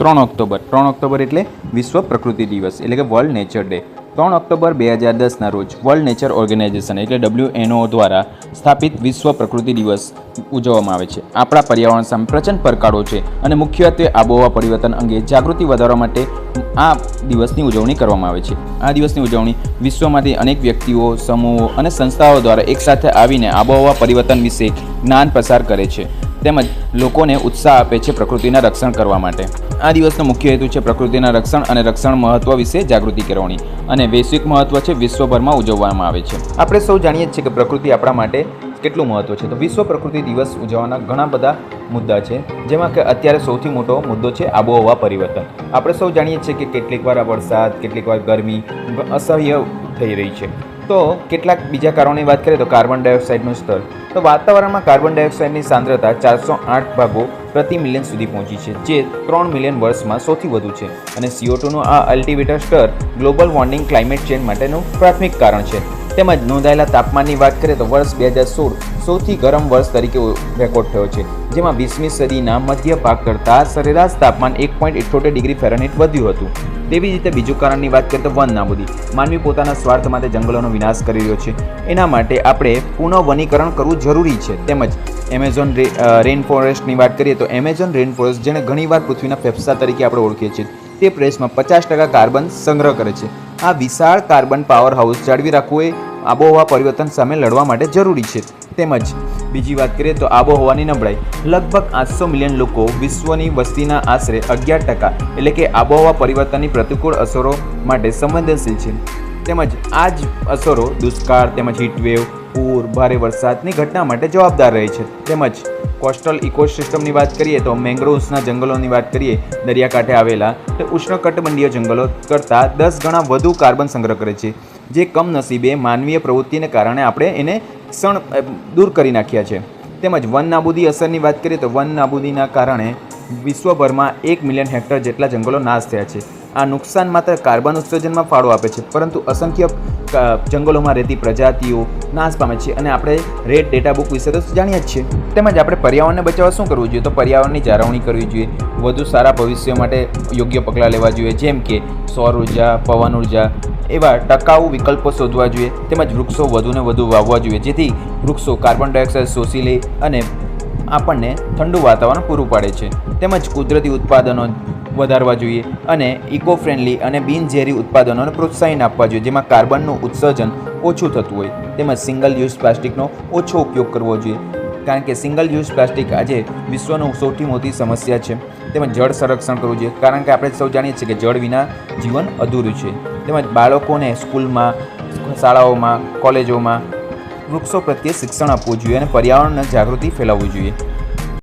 ત્રણ ઓક્ટોબર. ત્રણ ઓક્ટોબર એટલે વિશ્વ પ્રકૃતિ દિવસ, એટલે કે વર્લ્ડ નેચર ડે. ત્રણ ઓક્ટોબર બે હજાર દસના રોજ વર્લ્ડ નેચર ઓર્ગેનાઇઝેશન, એટલે ડબલ્યુએનઓ દ્વારા સ્થાપિત વિશ્વ પ્રકૃતિ દિવસ ઉજવવામાં આવે છે. આપણા પર્યાવરણ સામે પ્રચંડ પડકારો છે અને મુખ્યત્વે આબોહવા પરિવર્તન અંગે જાગૃતિ વધારવા માટે આ દિવસની ઉજવણી કરવામાં આવે છે. આ દિવસની ઉજવણી વિશ્વમાંથી અનેક વ્યક્તિઓ, સમૂહો અને સંસ્થાઓ દ્વારા એકસાથે આવીને આબોહવા પરિવર્તન વિશે જ્ઞાન પ્રસાર કરે છે. તેમજ લોકોને ઉત્સાહ આપે છે પ્રકૃતિના રક્ષણ કરવા માટે. આ દિવસનો મુખ્ય હેતુ છે પ્રકૃતિના રક્ષણ અને રક્ષણ મહત્વ વિશે જાગૃતિ કરવાની અને વૈશ્વિક મહત્વ છે વિશ્વભરમાં ઉજવવામાં આવે છે. આપણે સૌ જાણીએ છીએ કે પ્રકૃતિ આપણા માટે કેટલું મહત્વ છે. તો વિશ્વ પ્રકૃતિ દિવસ ઉજવવાના ઘણા બધા મુદ્દા છે, જેમાં કે અત્યારે સૌથી મોટો મુદ્દો છે આબોહવા પરિવર્તન. આપણે સૌ જાણીએ છીએ કે કેટલીક વાર વરસાદ કેટલીક વાર ગરમી અસહ્ય થઈ રહી છે. તો કેટલાક બીજા કારણોની વાત કરીએ તો કાર્બન ડાયોક્સાઇડનું સ્તર. તો વાતાવરણમાં કાર્બન ડાયોક્સાઇડની સાંદ્રતા ચારસો આઠ ભાગો પ્રતિ મિલિયન સુધી પહોંચી છે, જે ત્રણ મિલિયન વર્ષમાં સૌથી વધુ છે. અને સીઓ આ અલ્ટિવેટર સ્તર ગ્લોબલ વોર્મિંગ ક્લાઇમેટ ચેન્જ માટેનું પ્રાથમિક કારણ છે. તેમજ નોંધાયેલા તાપમાનની વાત કરીએ તો વર્ષ બે હજાર સોળ સૌથી ગરમ વર્ષ તરીકે રેકોર્ડ થયો છે, જેમાં વીસમી સદીના મધ્ય ભાગ કરતાં સરેરાશ તાપમાન એક પોઈન્ટ ડિગ્રી ફેરનહીટ વધ્યું હતું. તેવી રીતે બીજું કારણની વાત કરીએ તો વન નાબૂદી. માનવી પોતાના સ્વાર્થ માટે જંગલોનો વિનાશ કરી રહ્યો છે. એના માટે આપણે પુનઃ વનીકરણ કરવું જરૂરી છે. તેમજ એમેઝોન રેન ફોરેસ્ટની વાત કરીએ તો એમેઝોન રેન ફોરેસ્ટ જેને ઘણીવાર પૃથ્વીના ફેફસા તરીકે આપણે ઓળખીએ છીએ. તે પ્રેસમાં પચાસ ટકા કાર્બન સંગ્રહ કરે છે. આ વિશાળ કાર્બન પાવર હાઉસ જાળવી રાખવું એ આબોહવા પરિવર્તન સામે લડવા માટે જરૂરી છે. તેમજ બીજી વાત કરીએ તો આબોહવાની નબળાઈ. લગભગ આઠસો મિલિયન લોકો વિશ્વની વસ્તીના આશરે અગિયાર ટકા એટલે કે આબોહવા પરિવર્તનની પ્રતિકૂળ અસરો માટે સંવેદનશીલ છે. તેમજ આ જ અસરો દુષ્કાળ તેમજ હીટવેવ પૂર, ભારે વરસાદની ઘટના માટે જવાબદાર રહે છે. તેમજ કોસ્ટલ ઇકોસિસ્ટમની વાત કરીએ તો મેંગ્રોવ્સના જંગલોની વાત કરીએ, દરિયાકાંઠે આવેલા તો ઉષ્ણકટિબંધીય જંગલો કરતાં દસ ગણા વધુ કાર્બન સંગ્રહ કરે છે. જે કમનસીબે માનવીય પ્રવૃત્તિને કારણે આપણે એને ક્ષણ દૂર કરી નાખ્યા છે. તેમજ વન નાબૂદી અસરની વાત કરીએ તો વન નાબૂદીના કારણે વિશ્વભરમાં એક મિલિયન હેક્ટર જેટલા જંગલો નાશ થયા છે. આ નુકસાન માત્ર કાર્બન ઉત્સર્જનમાં ફાળો આપે છે, પરંતુ અસંખ્ય જંગલોમાં રહેતી પ્રજાતિઓ નાશ પામે છે અને આપણે રેડ ડેટા બુક વિશે તો જાણીએ જ છીએ. તેમજ આપણે પર્યાવરણને બચાવવા શું કરવું જોઈએ? તો પર્યાવરણની જાળવણી કરવી જોઈએ. વધુ સારા ભવિષ્ય માટે યોગ્ય પગલાં લેવા જોઈએ, જેમ કે સૌર ઊર્જા, પવન ઊર્જા એવા ટકાઉ વિકલ્પો શોધવા જોઈએ તેમજ વૃક્ષો વધુને વધુ વાવવા જોઈએ. જેથી વૃક્ષો કાર્બન ડાયોક્સાઇડ શોષી લે અને આપણને ઠંડુ વાતાવરણ પૂરું પાડે છે. તેમજ કુદરતી ઉત્પાદનો વધારવા જોઈએ અને ઇકો ફ્રેન્ડલી અને બિનઝેરી ઉત્પાદનોને પ્રોત્સાહન આપવા જોઈએ, જેમાં કાર્બનનું ઉત્સર્જન ઓછું થતું હોય. તેમજ સિંગલ યુઝ પ્લાસ્ટિકનો ઓછો ઉપયોગ કરવો જોઈએ. કારણ કે સિંગલ યુઝ પ્લાસ્ટિક આજે વિશ્વનું સૌથી મોટી સમસ્યા છે. તેમજ જળ સંરક્ષણ કરવું જોઈએ. કારણ કે આપણે સૌ જાણીએ છીએ કે જળ વિના જીવન અધૂરું છે. તેમજ બાળકોને સ્કૂલમાં, શાળાઓમાં, કોલેજોમાં વૃક્ષો પ્રત્યે શિક્ષણ આપવું જોઈએ અને પર્યાવરણને જાગૃતિ ફેલાવવી જોઈએ.